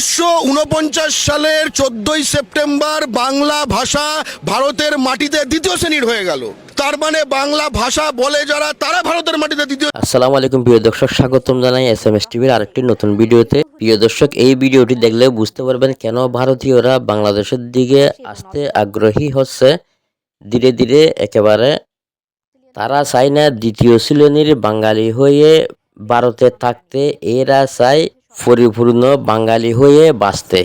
উনিশশো উনপঞ্চাশ সালের চোদ্দই সেপ্টেম্বর বাংলা ভাষা ভারতের মাটিতে দ্বিতীয় শ্রেণির হয়ে গেল। তার মানে বাংলা ভাষা বলে যারা, তারা ভারতের মাটিতে দ্বিতীয় আসসালামু আলাইকুম, প্রিয় দর্শক, স্বাগতম জানাই এস এম এস টিভির আরেকটি নতুন ভিডিওতে। প্রিয় দর্শক, এই ভিডিওটি দেখলে বুঝতে পারবেন কেন ভারতীয়রা বাংলাদেশের দিকে আসতে আগ্রহী হচ্ছে। ধীরে ধীরে একেবারে তারা চায় না দ্বিতীয় শ্রেণির বাঙালি হয়ে ভারতে থাকতে, এরা চায় পরিপূর্ণ বাঙালি হয়ে বাঁচতে।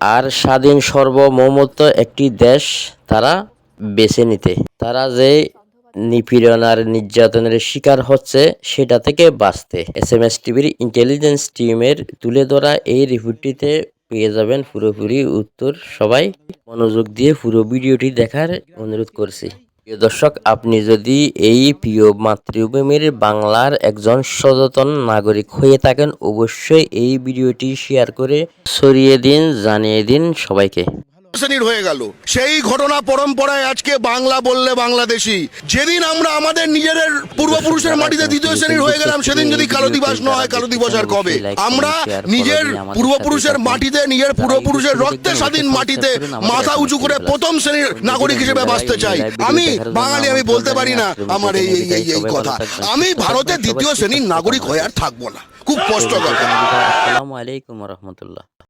আর স্বাধীন সর্বমমত একটি দেশ তারা বেছে নিতে। তারা যে নিপীড়ন আর নির্যাতনের শিকার হচ্ছে, সেটা থেকে বাঁচতে। এস এম এস টিভির ইন্টেলিজেন্স টিমের তুলে ধরা এই রিপোর্টটিতে পেয়ে যাবেন পুরোপুরি উত্তর। সবাই মনোযোগ দিয়ে পুরো ভিডিওটি দেখার অনুরোধ করছি। প্রিয় দর্শক, আপনি যদি এই প্রিয় মাতৃভূমির বাংলার একজন সচেতন নাগরিক হয়ে থাকেন, অবশ্যই এই ভিডিওটি শেয়ার করে ছড়িয়ে দিন, জানিয়ে দিন সবাইকে। শ্রেণির হয়ে গেল। সেই ঘটনা পরম্পরায় আজকে বাংলা বললে বাংলাদেশি। যেদিন আমরা আমাদের নিজেদের পূর্বপুরুষের মাটিতে দ্বিতীয় শ্রেণির হয়ে গেলাম, সেদিন যদি কালো দিবস না হয়, কালো দিবস আর কবে? আমরা নিজের পূর্বপুরুষের মাটিতে, নিজের পূর্বপুরুষের রক্তে স্বাধীন মাটিতে মাথা উঁচু করে প্রথম শ্রেণির নাগরিক হিসেবে বাঁচতে চাই। আমি বাঙালি, আমি বলতে পারি না আমার এই এই এই কথা। আমি ভারতের দ্বিতীয় শ্রেণির নাগরিক হয়ে আর থাকব না। খুব কষ্ট কথা। আসসালামু আলাইকুম রহমতুল্লাহ।